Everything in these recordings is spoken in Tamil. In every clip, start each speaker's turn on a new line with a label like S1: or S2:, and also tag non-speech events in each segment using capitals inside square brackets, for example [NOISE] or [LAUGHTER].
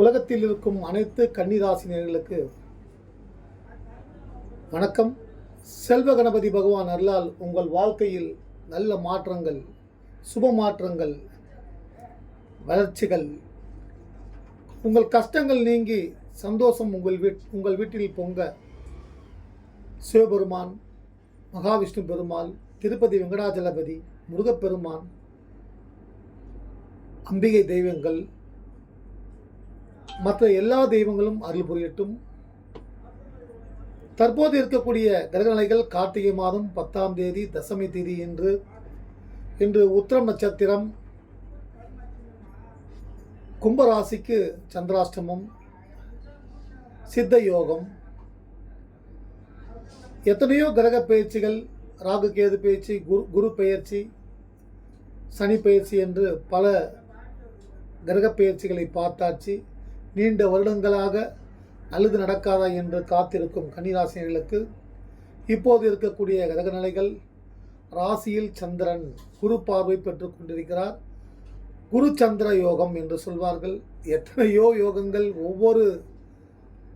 S1: உலகத்தில் இருக்கும் அனைத்து கன்னிராசினியர்களுக்கு வணக்கம். செல்வ கணபதி பகவான் அருளால் உங்கள் வாழ்க்கையில் நல்ல மாற்றங்கள் சுப மாற்றங்கள் வளர்ச்சிகள். உங்கள் கஷ்டங்கள் நீங்கி சந்தோஷம் உங்கள் வீட் உங்கள் வீட்டில் பொங்க சிவபெருமான் மகாவிஷ்ணு பெருமாள் திருப்பதி வெங்கடாஜலபதி முருகப்பெருமான் அம்பிகை தெய்வங்கள் மற்ற எல்லா தெய்வங்களும் அருள் புரியட்டும். தற்போது இருக்கக்கூடிய கிரகநிலைகள் கார்த்திகை மாதம் பத்தாம் தேதி தசமி தேதி என்று இன்று உத்திரம் நட்சத்திரம் கும்பராசிக்கு சந்திராஷ்டமம் சித்த யோகம் எத்தனையோ கிரக பயிற்சிகள் ராகு கேது பயிற்சி குரு குரு பெயர்ச்சி சனி பயிற்சி என்று பல கிரக பயிற்சிகளை பார்த்தாச்சு. நீண்ட வருடங்களாக நல்லது நடக்காதா என்று காத்திருக்கும் கன்னிராசினர்களுக்கு இப்போது இருக்கக்கூடிய கிரகநிலைகள் ராசியில் சந்திரன் குரு பார்வை பெற்று கொண்டிருக்கிறார். குரு சந்திர யோகம் என்று சொல்வார்கள். எத்தனையோ யோகங்கள் ஒவ்வொரு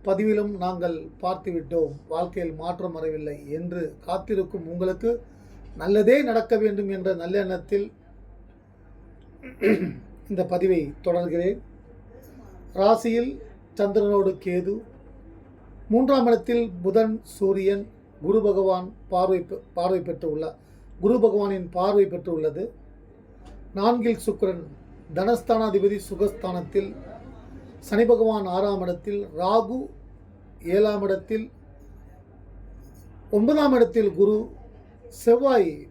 S1: பதிவிலும் நாங்கள் பார்த்துவிட்டோம். வாழ்க்கையில் மாற்றம் வரவில்லை என்று காத்திருக்கும் உங்களுக்கு நல்லதே நடக்க வேண்டும் என்ற நல்லெண்ணத்தில் இந்த பதிவை தொடர்கிறேன். ராசியில் சந்திரனோடு கேது. மூன்றாம் இடத்தில் புதன் சூரியன் குரு பகவான் பார்வை பெ- பார்வை பெற்றுள்ளார் குரு பகவானின் பார்வை பெற்றுள்ளது. நான்கில் சுக்கரன் தனஸ்தானாதிபதி சுகஸ்தானத்தில் சனி பகவான் ஆறாம் இடத்தில் ராகு ஏழாம் இடத்தில் ஒன்பதாம் இடத்தில் குரு செவ்வாய்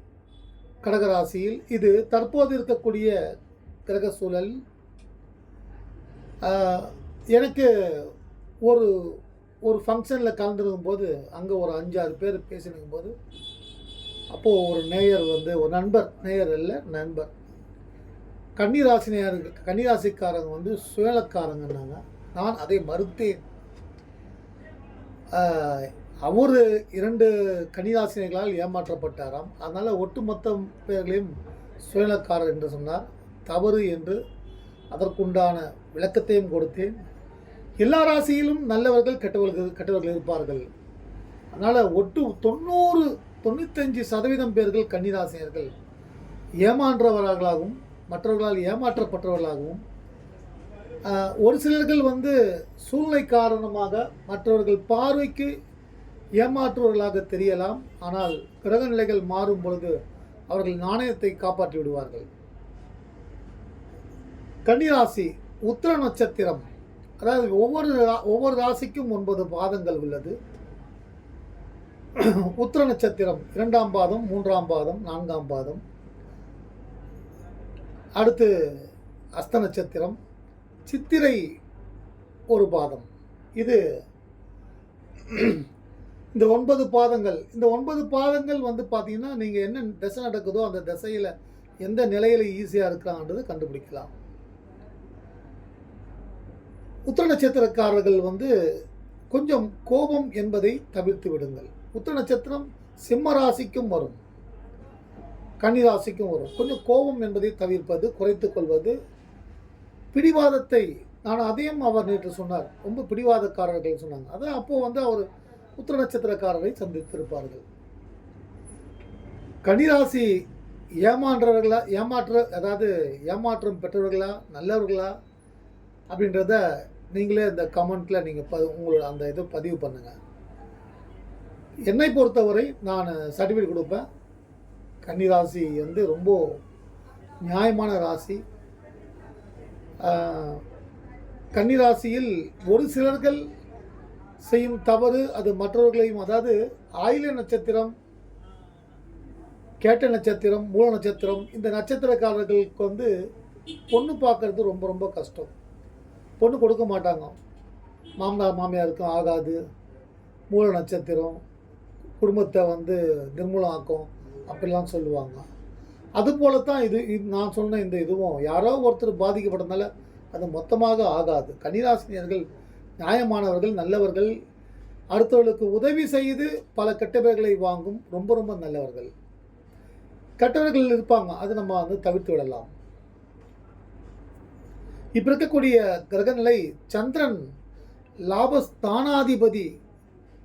S1: கடகராசியில். இது தற்போது இருக்கக்கூடிய கிரக சூழல். எனக்கு ஒரு ஒரு ஃபங்க்ஷனில் கலந்துருக்கும் போது அங்கே ஒரு அஞ்சாறு பேர் பேசினுக்கும் போது அப்போது ஒரு நேயர் வந்து ஒரு நண்பர் நேயர் இல்லை நண்பர். கன்னிராசி நேயர்கள் கன்னிராசிக்காரங்க வந்து சுயலக்காரங்கன்னாங்க. நான் அதை மறுத்தேன். அவர் இரண்டு கன்னிராசினர்களால் ஏமாற்றப்பட்டாராம். அதனால் ஒட்டுமொத்த பேர்களையும் சுயலக்காரர் என்று சொன்னார். தவறு என்று அதற்குண்டான விளக்கத்தையும் கொடுத்தேன். எல்லா ராசியிலும் நல்லவர்கள் கெட்டவர்கள் கெட்டவர்கள் இருப்பார்கள். அதனால் ஒட்டு தொண்ணூறு தொண்ணூத்தஞ்சு சதவீதம் பேர்கள் கன்னிராசினியர்கள். ஏமாற்றவர்களாகவும் மற்றவர்களால் ஏமாற்றப்பட்டவர்களாகவும் ஒரு சிலர்கள் வந்து சூழ்நிலை காரணமாக மற்றவர்கள் பார்வைக்கு ஏமாற்றுவர்களாக தெரியலாம். ஆனால் கிரக நிலைகள் மாறும் பொழுது அவர்கள் நாணயத்தை காப்பாற்றி விடுவார்கள். கன்னிராசி உத்திர நட்சத்திரம். அதாவது ஒவ்வொரு ஒவ்வொரு ராசிக்கும் ஒன்பது பாதங்கள் உள்ளது. [CLEARS THROAT] உத்திர நட்சத்திரம் இரண்டாம் பாதம் மூன்றாம் பாதம் நான்காம் பாதம். அடுத்து அஸ்த நட்சத்திரம் சித்திரை ஒரு பாதம். இது [CLEARS THROAT] இந்த ஒன்பது பாதங்கள் இந்த ஒன்பது பாதங்கள் வந்து பார்த்தீங்கன்னா நீங்கள் என்ன திசை நடக்குதோ அந்த திசையில் எந்த நிலையில் ஈஸியாக இருக்கிறான்றது கண்டுபிடிக்கலாம். உத்திர நட்சத்திரக்காரர்கள் வந்து கொஞ்சம் கோபம் என்பதை தவிர்த்து விடுங்கள். உத்திர நட்சத்திரம் சிம்ம ராசிக்கும் வரும். கன்னிராசிக்கும் வரும். கொஞ்சம் கோபம் என்பதை தவிர்ப்பது குறைத்து கொள்வது. பிடிவாதத்தை நான் அதையும் அவர் நேற்று சொன்னார். ரொம்ப பிடிவாதக்காரர்கள் சொன்னாங்க. அது அப்போது வந்து அவர் உத்திர நட்சத்திரக்காரரை சந்தித்திருப்பார்கள் கன்னிராசி ஏமாற்றவர்களா ஏமாற்ற அதாவது ஏமாற்றம் பெற்றவர்களா நல்லவர்களா அப்படின்றத நீங்களே இந்த கமெண்ட்டில் நீங்கள் ப உங்களோட அந்த இதை பதிவு பண்ணுங்கள் என்னை பொறுத்தவரை நான் சர்டிஃபிகேட் கொடுப்பேன். கன்னி ராசி வந்து ரொம்ப நியாயமான ராசி. கன்னி ராசியில் ஒரு சிலர்கள் செய்யும் தவறு அது மற்றவர்களையும் அதாவது ஆயில நட்சத்திரம் கேட்ட நட்சத்திரம் மூல நட்சத்திரம் இந்த நட்சத்திரக்காரர்களுக்கு வந்து பொண்ணு பார்க்கறது ரொம்ப ரொம்ப கஷ்டம். பொண்ணு கொடுக்க மாட்டாங்க. மாமனார் மாமியாருக்கும் ஆகாது. மூல நட்சத்திரம் குடும்பத்தை வந்து நிர்மூலம் ஆக்கும் அப்படிலாம் சொல்லுவாங்க. அதுபோல தான் இது இது நான் சொன்ன இந்த இதுவும். யாரோ ஒருத்தர் பாதிக்கப்பட்டதுனால அது மொத்தமாக ஆகாது. கன்னிராசினியர்கள் நியாயமானவர்கள் நல்லவர்கள் அடுத்தவர்களுக்கு உதவி செய்து பல கெட்டவர்களை வாங்கும் ரொம்ப ரொம்ப நல்லவர்கள். கெட்டவர்கள் இருப்பாங்க. அது நம்ம வந்து தவிர்த்து விடலாம். இப்போ இருக்கக்கூடிய கிரகநிலை சந்திரன் லாபஸ்தானாதிபதி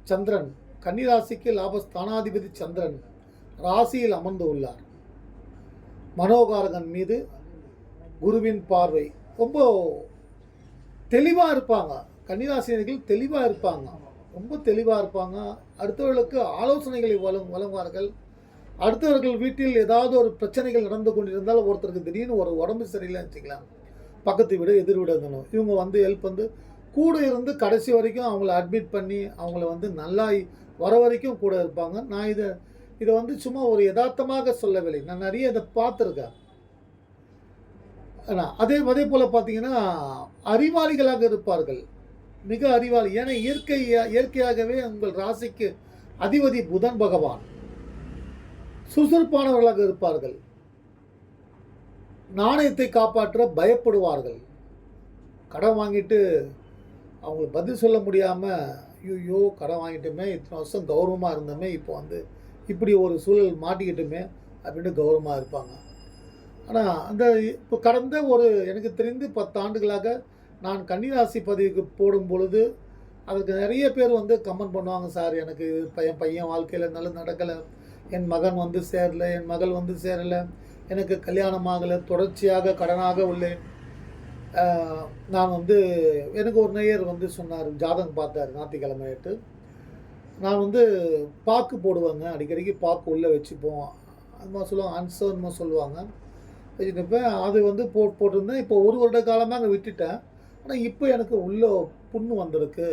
S1: சந்திரன். கன்னிராசிக்கு லாபஸ்தானாதிபதி சந்திரன் ராசியில் அமர்ந்து உள்ளார். மனோகாரகன் மீது குருவின் பார்வை. ரொம்ப தெளிவாக இருப்பாங்க. கன்னிராசினர்கள் தெளிவாக இருப்பாங்க. ரொம்ப தெளிவாக இருப்பாங்க. அடுத்தவர்களுக்கு ஆலோசனைகளை வழங் வழங்குவார்கள். அடுத்தவர்கள் வீட்டில் ஏதாவது ஒரு பிரச்சனைகள் நடந்து கொண்டிருந்தால் ஒருத்தருக்கு திடீர்னு ஒரு உடம்பு சரியில்லைன்னு வச்சுக்கலாம் பக்கத்து வீடு எதிர் வீடு இருந்தணும் இவங்க வந்து ஹெல்ப் வந்து கூட இருந்து கடைசி வரைக்கும் அவங்கள அட்மிட் பண்ணி அவங்கள வந்து நல்லா வர வரைக்கும் கூட இருப்பாங்க. நான் இதை இதை வந்து சும்மா ஒரு யதார்த்தமாக சொல்லவில்லை. நான் நிறைய இதை பார்த்துருக்கேன். அதே அதே போல் பார்த்தீங்கன்னா அறிவாளிகளாக இருப்பார்கள். மிக அறிவாளி. ஏன்னா இயற்கை இயற்கையாகவே உங்கள் ராசிக்கு அதிபதி புதன் பகவான். சுறுசுறுப்பானவர்களாக இருப்பார்கள். நாணயத்தை காப்பாற்ற பயப்படுவார்கள். கடன் வாங்கிட்டு அவங்களுக்கு பதில் சொல்ல முடியாமல் ஐயோ கடன் வாங்கிட்டுமே இத்தனை வருஷம் கௌரவமாக இருந்தோமே இப்போ வந்து இப்படி ஒரு சூழல் மாட்டிக்கிட்டுமே அப்படின்னு கௌரவமாக இருப்பாங்க. ஆனால் அந்த இப்போ கடந்த ஒரு எனக்கு தெரிந்து பத்து ஆண்டுகளாக நான் கன்னிராசி பதிவுக்கு போடும் பொழுது அதுக்கு நிறைய பேர் வந்து கமெண்ட் பண்ணுவாங்க சார் எனக்கு பையன் பையன் வாழ்க்கையில் நல்ல நடக்கலை. என் மகன் வந்து சேரலை என் மகள் வந்து சேரலை. எனக்கு கல்யாணம் ஆகலை தொடர்ச்சியாக கடனாக உள்ளேன். நான் வந்து எனக்கு ஒரு நேயர் வந்து சொன்னார் ஜாதகம் பார்த்தார் ஞாயிற்றுக்கிழமைட்டு நான் வந்து பாக்கு போடுவாங்க அடிக்கடிக்கு பாக்கு உள்ளே வச்சுப்போம். அது மாதிரி சொல்லுவாங்க அன்சர்னு சொல்லுவாங்க. வச்சுருப்பேன் அது வந்து போ போட்டிருந்தேன். இப்போ ஒரு வருட காலமாக அங்கே விட்டுட்டேன். ஆனால் இப்போ எனக்கு உள்ளே புண்ணு வந்திருக்கு.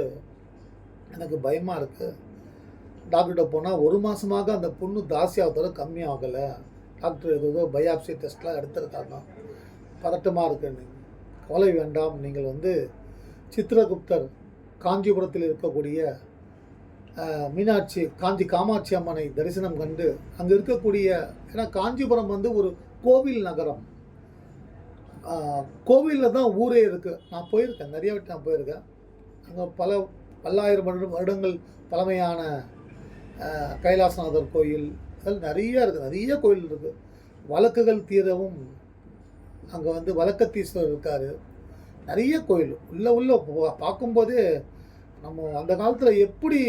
S1: எனக்கு பயமாக இருக்குது டாக்டர்கிட்ட போனால் ஒரு மாதமாக அந்த புண்ணு தாசியாவதோட கம்மியாகலை. டாக்டர் ஏதோ பயாப்சி டெஸ்ட்லாம் எடுத்திருக்காங்க. பதட்டமாக இருக்குன்னு கவலை வேண்டாம். நீங்கள் வந்து சித்திரகுப்தர் காஞ்சிபுரத்தில் இருக்கக்கூடிய மீனாட்சி காஞ்சி காமாட்சி அம்மனை தரிசனம் கண்டு அங்கே இருக்கக்கூடிய ஏன்னா காஞ்சிபுரம் வந்து ஒரு கோவில் நகரம். கோவிலில் தான் ஊரே இருக்குது நான் போயிருக்கேன். நிறைய வாட்டி நான் போயிருக்கேன். அங்கே பல பல்லாயிரம் வருடங்கள் பழமையான கைலாசநாதர் கோயில் நிறைய இருக்குது நிறைய கோயில் இருக்குது வழக்குகள் தீரவும் அங்கே வந்து வழக்கத்தீஸ்வரர் இருக்கார். நிறைய கோயில் உள்ள உள்ள பார்க்கும்போதே நம்ம அந்த காலத்தில் எப்படி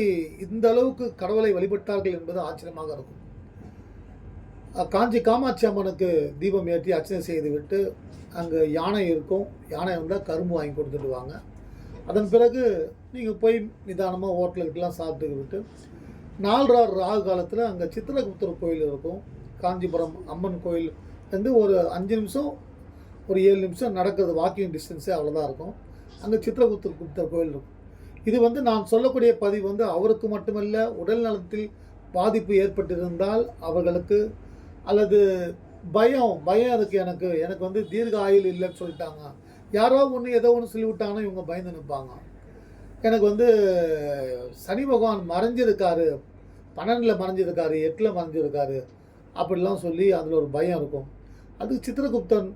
S1: இந்த அளவுக்கு கடவுளை வழிபட்டார்கள் என்பது ஆச்சரியமாக இருக்கும். காஞ்சி காமாட்சி அம்மனுக்கு தீபம் ஏற்றி அர்ச்சனை செய்து விட்டு அங்கே யானை இருக்கும். யானை வந்தால் கரும்பு வாங்கி கொடுத்துட்டு வாங்க. அதன் பிறகு நீங்கள் போய் நிதானமாக ஹோட்டலுக்கெல்லாம் சாப்பிட்டு விட்டு நாலு ராகு காலத்தில் அங்கே சித்திரகுப்தர் கோயில் இருக்கும். காஞ்சிபுரம் அம்மன் கோயில் வந்து ஒரு அஞ்சு நிமிஷம் ஒரு ஏழு நிமிஷம் நடக்கிறது வாக்கிங் டிஸ்டன்ஸே அவ்வளோதான் இருக்கும். அங்கே சித்திரகுப்தர் குப்தர் கோயில் இருக்கும். இது வந்து நான் சொல்லக்கூடிய பதிவு வந்து அவருக்கு மட்டுமல்ல உடல் நலத்தில் பாதிப்பு ஏற்பட்டிருந்தால் அவர்களுக்கு அல்லது பயம் பயம் அதுக்கு எனக்கு. எனக்கு வந்து தீர்க்க ஆயுள் இல்லைன்னு சொல்லிட்டாங்க. யாரோ ஒன்று ஏதோ ஒன்று சொல்லி விட்டாங்கன்னா இவங்க பயந்து நிற்பாங்க. எனக்கு வந்து சனி பகவான் மறைஞ்சிருக்காரு. பன்னெண்டில் மறைஞ்சிருக்காரு எட்டில் மறைஞ்சிருக்காரு அப்படிலாம் சொல்லி அதில் ஒரு பயம் இருக்கும். அது சித்திரகுப்தன்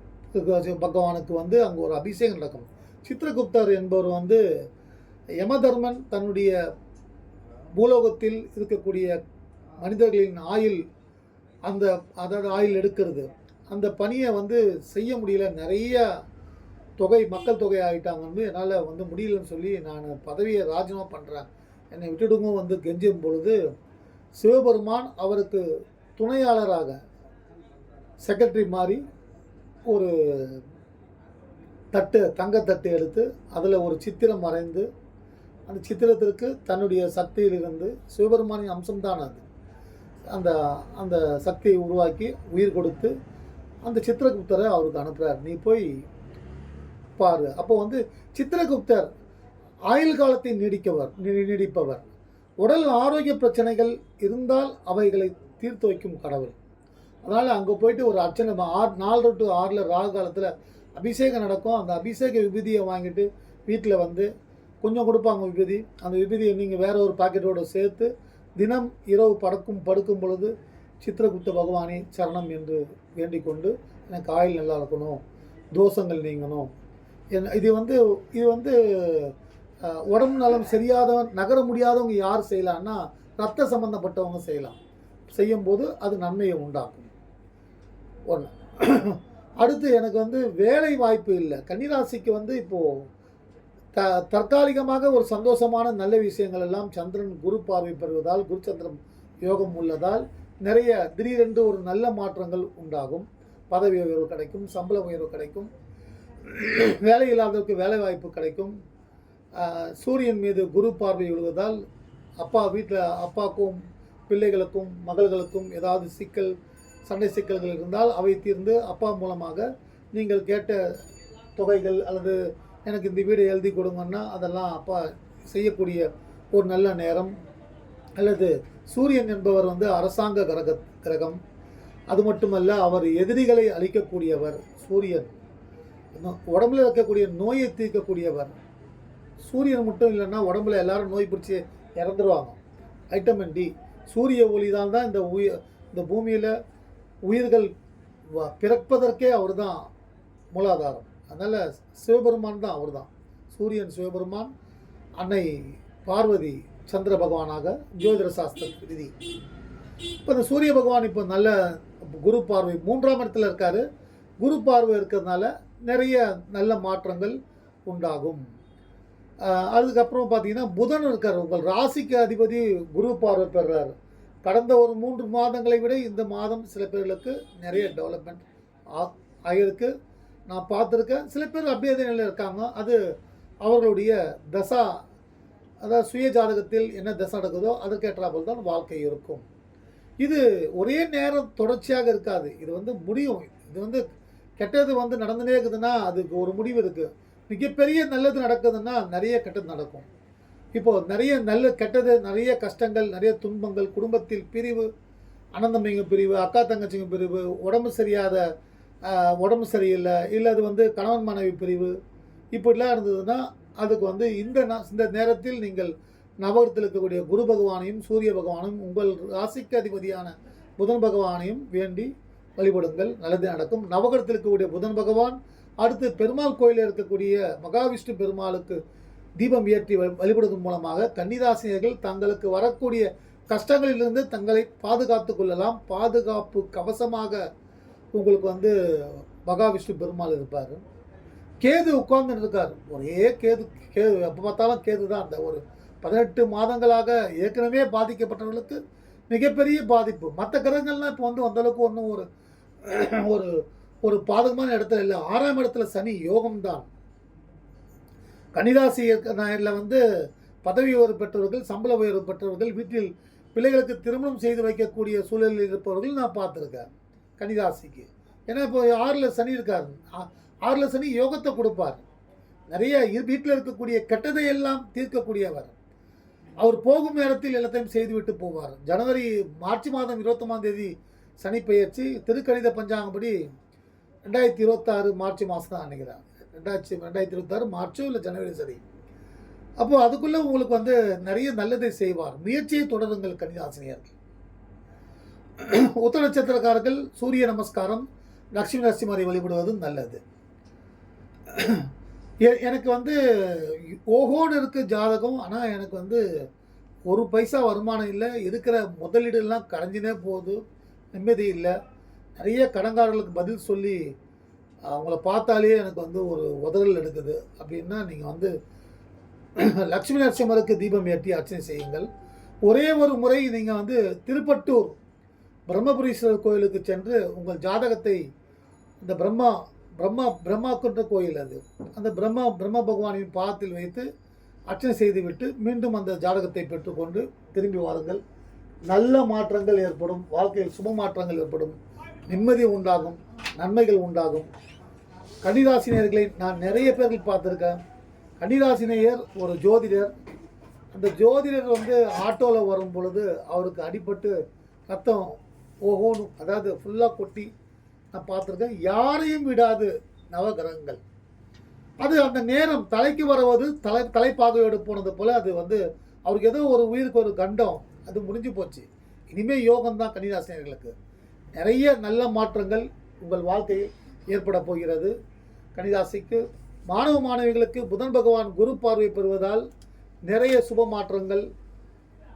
S1: பகவானுக்கு வந்து அங்கே ஒரு அபிஷேகம் நடக்கும். சித்திரகுப்தர் என்பவர் வந்து யமதர்மன் தன்னுடைய பூலோகத்தில் இருக்கக்கூடிய மனிதர்களின் ஆயில் அந்த அதாவது ஆயில் எடுக்கிறது. அந்த பணியை வந்து செய்ய முடியல. நிறைய தொகை மக்கள் தொகை ஆகிட்டாங்கன்னு என்னால் வந்து முடியலன்னு சொல்லி நான் பதவியை ராஜினாமா பண்ணுறேன் என்னை விட்டுடுங்க வந்து கெஞ்சும் பொழுது சிவபெருமான் அவருக்கு துணையாளராக செக்ரட்டரி மாதிரி ஒரு தட்டு தங்கத்தட்டு எடுத்து அதில் ஒரு சித்திரம் வரைந்து அந்த சித்திரத்திற்கு தன்னுடைய சக்தியிலிருந்து சிவபெருமானின் அம்சம்தான் அது. அந்த அந்த சக்தியை உருவாக்கி உயிர் கொடுத்து அந்த சித்திரகுப்தரை அவருக்கு அனுப்புகிறார் நீ போய் பாரு அப்போ வந்து சித்திரகுப்தர் ஆயுள் காலத்தை நீடிக்கவர் நீ- நீடிப்பவர். உடல் ஆரோக்கிய பிரச்சனைகள் இருந்தால் அவைகளை தீர்த்து வைக்கும் கடவுள். அதனால் அங்கே போயிட்டு ஒரு அர்ச்சனை ஆறு நாலு டு ஆறில் ராகு காலத்தில் அபிஷேகம் நடக்கும். அந்த அபிஷேக விபூதியை வாங்கிட்டு வீட்டில் வந்து கொஞ்சம் கொடுப்பாங்க விபூதி. அந்த விபூதியை நீங்கள் வேற ஒரு பாக்கெட்டோடு சேர்த்து தினம் இரவு படுக்கும் படுக்கும் பொழுது சித்திரகுப்த பகவானே சரணம் என்று வேண்டிக் கொண்டு எனக்கு ஆயில் நல்லா இருக்கணும் தோஷங்கள் நீங்கணும். இது வந்து இது வந்து உடம்பு நலம் சரியாதவன் நகர முடியாதவங்க யார் செய்யலாம்னா ரத்த சம்மந்தப்பட்டவங்க செய்யலாம். செய்யும்போது அது நன்மையை உண்டாக்கும். ஒன்று அடுத்து எனக்கு வந்து வேலை வாய்ப்பு இல்லை. கன்னிராசிக்கு வந்து இப்போது த தற்காலிகமாக ஒரு சந்தோஷமான நல்ல விஷயங்கள் எல்லாம் சந்திரன் குரு பார்வை பெறுவதால் குரு சந்திரன் யோகம் உள்ளதால் நிறைய திடீரென்று ஒரு நல்ல மாற்றங்கள் உண்டாகும். பதவி உயர்வு கிடைக்கும் சம்பள உயர்வு கிடைக்கும். வேலை இல்லாதவருக்கு வேலை வாய்ப்பு கிடைக்கும் சூரியன் மீது குரு பார்வை விழுவதால் அப்பா வீட்டில் அப்பாவுக்கும் பிள்ளைகளுக்கும் மகள்களுக்கும் ஏதாவது சிக்கல் சண்டை சிக்கல்கள் இருந்தால் அவை தீர்ந்து அப்பா மூலமாக நீங்கள் கேட்ட தொகைகள் அல்லது எனக்கு இந்த வீடு எழுதி கொடுங்கன்னா அதெல்லாம் அப்பா செய்யக்கூடிய ஒரு நல்ல நேரம். அல்லது சூரியன் என்பவர் வந்து அரசாங்க கிரக கிரகம். அது மட்டுமல்ல அவர் எதிரிகளை அழிக்கக்கூடியவர் சூரியன். உடம்புல இருக்கக்கூடிய நோயை தீர்க்கக்கூடியவர். சூரியன் மட்டும் இல்லைன்னா உடம்புல எல்லாரும் நோய் பிடிச்சி இறந்துருவாங்க. வைட்டமின் டி சூரிய ஒளி தான் தான் இந்த உயிர் இந்த பூமியில் உயிர்கள் வ- பிறப்பதற்கே அவர் தான் மூலாதாரம். அதனால் சிவபெருமான் தான் அவர் தான் சூரியன் சிவபெருமான் அன்னை பார்வதி சந்திர பகவானாக ஜோதிட சாஸ்திர விதி. இப்போ இந்த சூரிய பகவான் இப்போ நல்ல குரு பார்வை மூன்றாம் இடத்துல இருக்கார். குரு பார்வை இருக்கிறதுனால நிறைய நல்ல மாற்றங்கள் உண்டாகும். அதுக்கப்புறம் பார்த்தீங்கன்னா புதன் இருக்கார். உங்கள் ராசிக்கு அதிபதி குரு பார்வை பெறுறார் கடந்த ஒரு மூன்று மாதங்களை விட இந்த மாதம் சில பேர்களுக்கு நிறைய டெவலப்மெண்ட் ஆ- ஆகியிருக்கு நான் பார்த்துருக்கேன். சில பேர் அப்படியே நிலையில் இருக்காங்க. அது அவர்களுடைய தசா அதாவது சுய ஜாதகத்தில் என்ன தசை நடக்குதோ அதற்கேற்றாப்புல தான் வாழ்க்கை இருக்கும். இது ஒரே நேரம் தொடர்ச்சியாக இருக்காது. இது வந்து முடியும். இது வந்து கெட்டது வந்து நடந்துனே இருக்குதுன்னா அதுக்கு ஒரு முடிவு இருக்குது மிகப்பெரிய நல்லது நடக்குதுன்னா நிறைய கெட்டது நடக்கும். இப்போது நிறைய நல்ல கெட்டது நிறைய கஷ்டங்கள் நிறைய துன்பங்கள் குடும்பத்தில் பிரிவு அனந்தமைங்க பிரிவு அக்கா தங்கச்சிங்க பிரிவு உடம்பு சரியாத உடம்பு சரியில்லை இல்லை அது வந்து கணவன் மனைவி பிரிவு இப்படிலாம் இருந்ததுன்னா அதுக்கு வந்து இந்த இந்த நேரத்தில் நீங்கள் நவகத்தில் இருக்கக்கூடிய குரு பகவானையும் சூரிய பகவானையும் உங்கள் ராசிக்கு அதிபதியான புதன் பகவானையும் வேண்டி வழிபடுங்கள். நல்லது நடக்கும். நவகரத்தில் இருக்கக்கூடிய புதன் பகவான் அடுத்து பெருமாள் கோயிலில் இருக்கக்கூடிய மகாவிஷ்ணு பெருமாளுக்கு தீபம் ஏற்றி வழிபடுவதன் மூலமாக கன்னிராசினியர்கள் தங்களுக்கு வரக்கூடிய கஷ்டங்களிலிருந்து தங்களை பாதுகாத்து கொள்ளலாம். பாதுகாப்பு கவசமாக உங்களுக்கு வந்து மகாவிஷ்ணு பெருமாள் இருப்பார். கேது உட்கார்ந்து இருக்கார் ஒரே கேது கேது எப்போ பார்த்தாலும் கேது தான். அந்த ஒரு பதினெட்டு மாதங்களாக ஏற்கனவே பாதிக்கப்பட்டவர்களுக்கு மிகப்பெரிய பாதிப்பு. மற்ற கிரகங்கள்லாம் இப்போ வந்து அந்தளவுக்கு ஒன்றும் ஒரு ஒரு ஒரு பாதகமான இடத்துல இல்லை. ஆறாம் இடத்துல சனி யோகம்தான். கன்னிராசி நாயரில் வந்து பதவி உயர்வு பெற்றவர்கள் சம்பள உயர்வு பெற்றவர்கள் வீட்டில் பிள்ளைகளுக்கு திருமணம் செய்து வைக்கக்கூடிய சூழலில் இருப்பவர்கள் நான் பார்த்துருக்கேன். கன்னிராசிக்கு. ஏன்னா இப்போ ஆறில் சனி இருக்கார். ஆறில் சனி யோகத்தை கொடுப்பார். நிறைய வீட்டில் இருக்கக்கூடிய கெட்டதை எல்லாம் தீர்க்கக்கூடியவர். அவர் போகும் நேரத்தில் எல்லாத்தையும் செய்துவிட்டு போவார். ஜனவரி மார்ச் மாதம் இருபத்தொம்பாம் தேதி சனி பயிற்சி திருக்கணித பஞ்சாங்கப்படி ரெண்டாயிரத்தி இருபத்தாறு மார்ச் மாதம் தான் நினைக்கிறேன் ரெண்டாயிரத்தி ரெண்டாயிரத்தி இருபத்தாறு மார்ச்சோ இல்லை ஜனவரி சரி. அப்போது அதுக்குள்ளே உங்களுக்கு வந்து நிறைய நல்லதை செய்வார். முயற்சியை தொடருங்கள் கன்னிராசினியர்கள் உத்த நட்சத்திரக்காரர்கள் சூரிய நமஸ்காரம் லட்சுமி நரசிம்மரை வழிபடுவது நல்லது. எனக்கு வந்து ஓஹோன்னு இருக்குது ஜாதகம் ஆனால் எனக்கு வந்து ஒரு பைசா வருமானம் இல்லை. இருக்கிற முதலீடுலாம் கரைஞ்சினே போகுது. நிம்மதி இல்லை. நிறைய கடங்காரர்களுக்கு பதில் சொல்லி அவங்கள பார்த்தாலே எனக்கு வந்து ஒரு உதறல் எடுக்குது. அப்படின்னா நீங்கள் வந்து [CLEARS THROAT] லட்சுமி நரசிம்மருக்கு தீபம் ஏற்றி அர்ச்சனை செய்யுங்கள். ஒரே ஒரு முறை நீங்கள் வந்து திருப்பட்டூர் பிரம்மபுரீஸ்வரர் கோயிலுக்கு சென்று உங்கள் ஜாதகத்தை இந்த பிரம்மா பிரம்மா பிரம்மாக்குன்ற கோயில் அது. அந்த பிரம்மா பிரம்ம பகவானின் பாதத்தில் வைத்து அர்ச்சனை செய்துவிட்டு மீண்டும் அந்த ஜாதகத்தை பெற்றுக்கொண்டு திரும்பி வாருங்கள். நல்ல மாற்றங்கள் ஏற்படும் வாழ்க்கையில் சுப மாற்றங்கள் ஏற்படும் நிம்மதி உண்டாகும் நன்மைகள் உண்டாகும். கன்னிராசினியர்களை நான் நிறைய பேர்கள் பார்த்துருக்கேன். கன்னிராசினியர் ஒரு ஜோதிடர். அந்த ஜோதிடர் வந்து ஆட்டோவில் வரும் பொழுது அவருக்கு அடிபட்டு ரத்தம் ஓகோணும் அதாவது ஃபுல்லாக கொட்டி நான் பார்த்துருக்கேன். யாரையும் விடாது நவகிரகங்கள். அது அந்த நேரம் தலைக்கு வருவது தலை தலைப்பாக போனது போல் அது வந்து அவருக்கு ஏதோ ஒரு உயிருக்கு ஒரு கண்டம். அது முடிஞ்சு போச்சு. இனிமேல் யோகம் தான் கன்னிராசினியர்களுக்கு. நிறைய நல்ல மாற்றங்கள் உங்கள் வாழ்க்கையில் ஏற்பட போகிறது. கன்னிராசிக்கு மாணவ மாணவிகளுக்கு புதன் பகவான் குரு பார்வை பெறுவதால் நிறைய சுப மாற்றங்கள்.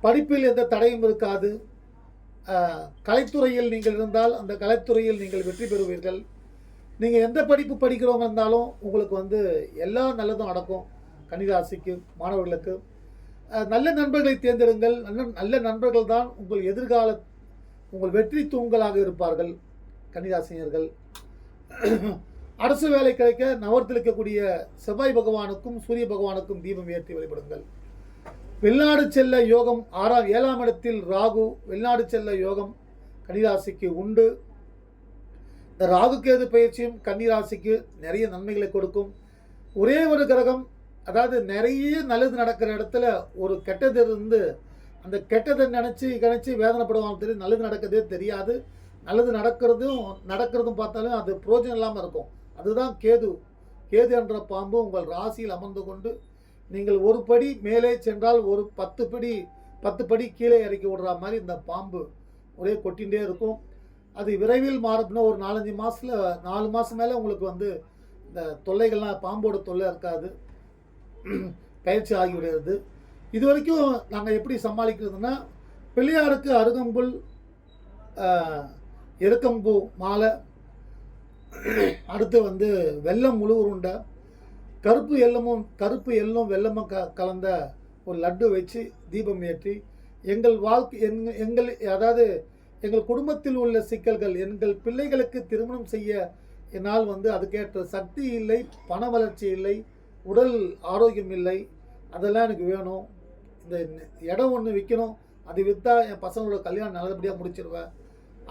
S1: படிப்பில் எந்த தடையும் இருக்காது. கலைத்துறையில் நீங்கள் இருந்தால் அந்த கலைத்துறையில் நீங்கள் வெற்றி பெறுவீர்கள். நீங்கள் எந்த படிப்பு படிக்கிறவங்க இருந்தாலும் உங்களுக்கு வந்து எல்லா நல்லதும் நடக்கும். கன்னிராசிக்கு மாணவர்களுக்கு. நல்ல நண்பர்களை தேர்ந்தெடுங்கள். நல்ல நல்ல நண்பர்கள் தான் உங்கள் எதிர்கால உங்கள் வெற்றி தூண்களாக இருப்பார்கள் கன்னிராசினியர்கள். அரசு வேலை கிடைக்க நவரத்தில் இருக்கக்கூடிய செவ்வாய் பகவானுக்கும் சூரிய பகவானுக்கும் தீபம் ஏற்றி வழிபடுங்கள். வெளிநாடு செல்ல யோகம் ஆறாம் ஏழாம் இடத்தில் ராகு வெளிநாடு செல்ல யோகம் கன்னிராசிக்கு உண்டு. இந்த ராகு கேது பயிற்சியும் கன்னிராசிக்கு நிறைய நன்மைகளை கொடுக்கும். ஒரே ஒரு கிரகம் அதாவது நிறைய நல்லது நடக்கிற இடத்துல ஒரு கெட்டது இருந்து அந்த கெட்டதை நினச்சி கணிச்சு வேதனைப்படுவாங்க தெரியும். நல்லது நடக்கிறதே தெரியாது. நல்லது நடக்கிறதும் நடக்கிறதும் பார்த்தாலும் அது புரோஜனம் இல்லாமல் இருக்கும். அதுதான் கேது. கேது என்ற பாம்பு உங்கள் ராசியில் அமர்ந்து கொண்டு நீங்கள் ஒரு படி மேலே சென்றால் ஒரு பத்து படி பத்து படி கீழே இறக்கி விடுற மாதிரி இந்த பாம்பு ஒரே கொட்டிகிட்டே இருக்கும். அது விரைவில் மாறுதுன்னா ஒரு நாலஞ்சு மாதத்தில் நாலு மாதம் மேலே உங்களுக்கு வந்து இந்த தொல்லைகள்லாம் பாம்போட தொல்லை இருக்காது. [CLEARS THROAT] பயிற்சி ஆகிவிடுகிறது. இது வரைக்கும் நாங்கள் எப்படி சமாளிக்கிறதுனா பிள்ளையாருக்கு அருகம்புல் எருக்கம்பூ மாலை [CLEARS THROAT] அடுத்து வந்து வெள்ளம் முழு உருண்டை கருப்பு எல்லமும் கருப்பு எல்லும் வெள்ளமும் க கலந்த ஒரு லட்டு வச்சு தீபம் ஏற்றி எங்கள் வாழ்க்கை எங்க- எங்கள் அதாவது எங்கள் குடும்பத்தில் உள்ள சிக்கல்கள் எங்கள் பிள்ளைகளுக்கு திருமணம் செய்ய என்னால் வந்து அதுக்கேற்ற சக்தி இல்லை பண வளர்ச்சி இல்லை உடல் ஆரோக்கியம் இல்லை அதெல்லாம் எனக்கு வேணும். இந்த இடம் ஒன்று விற்கணும் அது விற்றா என் பசங்களோட கல்யாணம் நல்லபடியாக முடிச்சிருவேன்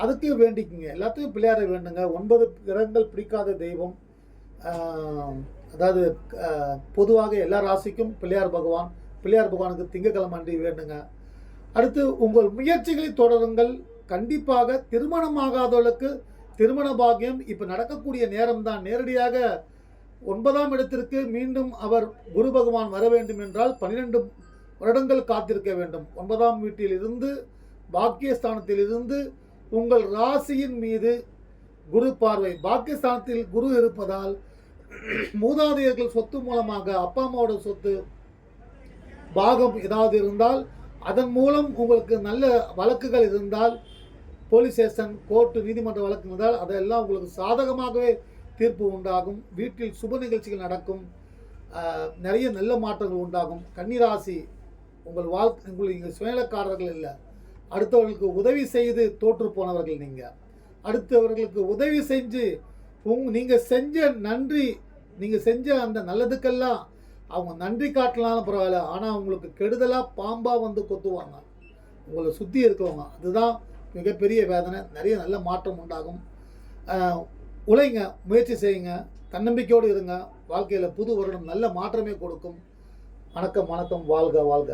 S1: அதுக்கே வேண்டிக்குங்க. எல்லாத்தையும் பிள்ளையாரை வேண்டுங்க. ஒன்பது கிரகங்கள் பிடிக்காத தெய்வம். அதாவது பொதுவாக எல்லா ராசிக்கும் பிள்ளையார் பகவான். பிள்ளையார் பகவானுக்கு திங்கக்கிழமை அன்றி வேண்டுங்க. அடுத்து உங்கள் முயற்சிகளை தொடருங்கள். கண்டிப்பாக திருமணமாகாதவளுக்கு திருமண பாக்கியம் இப்போ நடக்கக்கூடிய நேரம் தான் நேரடியாக ஒன்பதாம் இடத்திற்கு மீண்டும் அவர் குரு பகவான் வர வேண்டும் என்றால் பன்னிரெண்டு வருடங்கள் காத்திருக்க வேண்டும். ஒன்பதாம் வீட்டில் இருந்து உங்கள் ராசியின் மீது குரு பார்வை. பாக்கியஸ்தானத்தில் குரு இருப்பதால் மூதாதையர்கள் சொத்து மூலமாக அப்பா அம்மாவோட சொத்து பாகம் ஏதாவது இருந்தால் அதன் மூலம் உங்களுக்கு நல்ல வழக்குகள் இருந்தால் போலீஸ் ஸ்டேஷன் கோர்ட்டு நீதிமன்ற வழக்கு இருந்தால் அதெல்லாம் உங்களுக்கு சாதகமாகவே தீர்ப்பு உண்டாகும் வீட்டில் சுப நிகழ்ச்சிகள் நடக்கும் நிறைய நல்ல மாற்றங்கள் உண்டாகும். கன்னிராசி உங்கள் வாழ்க்கை உங்களுக்கு நீங்கள் சுயநலக்காரர்கள் இல்லை. அடுத்தவர்களுக்கு உதவி செய்து தோற்று போனவர்கள் நீங்கள் அடுத்தவர்களுக்கு உதவி செஞ்சு உங் நீங்கள் செஞ்ச நன்றி நீங்கள் செஞ்ச அந்த நல்லதுக்கெல்லாம் அவங்க நன்றி காட்டலாம்னு பரவாயில்ல. ஆனால் உங்களுக்கு கெடுதலாக பாம்பாக வந்து கொத்துவாங்க. உங்களை சுற்றி இருக்கவங்க. அதுதான் மிகப்பெரிய வேதனை. நிறைய நல்ல மாற்றம் உண்டாகும். உழைங்க முயற்சி செய்யுங்க தன்னம்பிக்கையோடு இருங்க. வாழ்க்கையில் புது வருடம் நல்ல மாற்றமே கொடுக்கும். வணக்கம் வணக்கம் வாழ்க வாழ்க.